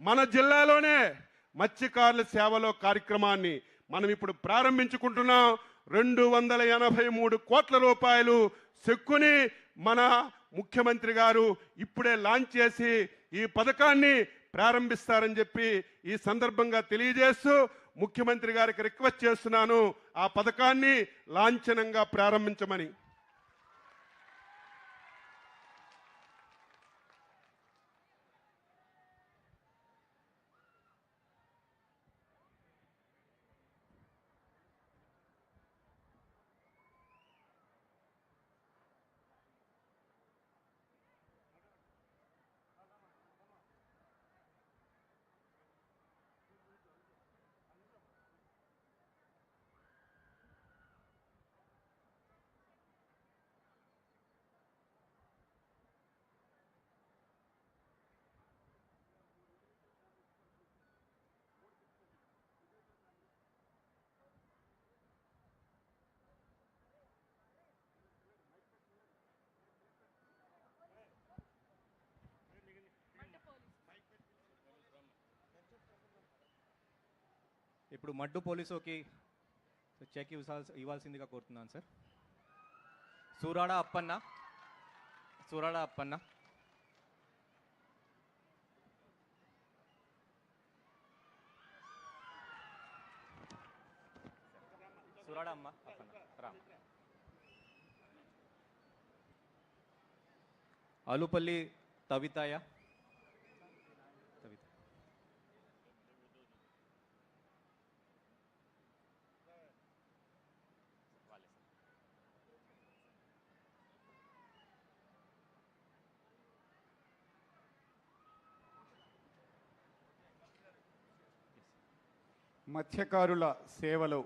మన జిల్లాలోనే మత్స్యకారుల సేవలో కార్యక్రమాన్ని మనం ఇప్పుడు ప్రారంభించుకుంటున్నాం. రెండు వందల ఎనభై మూడు కోట్ల రూపాయలు చెక్కుని మన ముఖ్యమంత్రి గారు ఇప్పుడే లాంచ్ చేసి ఈ పథకాన్ని ప్రారంభిస్తారని చెప్పి ఈ సందర్భంగా తెలియజేస్తూ ముఖ్యమంత్రి గారికి రిక్వెస్ట్ చేస్తున్నాను. ఆ పథకాన్ని లాంఛనంగా ప్రారంభించమని. ఇప్పుడు మడ్డు పోలీసుకి చెక్ ఇవ్వాల్సి ఇవ్వాల్సిందిగా కోరుతున్నాను సార్. సూరాడ అప్పన్న సూరాడ అప్పన్న. సూరాడ అమ్మ అప్పన్న రామ్. అలుపల్లి తవితాయ మత్స్యకారుల సేవలో.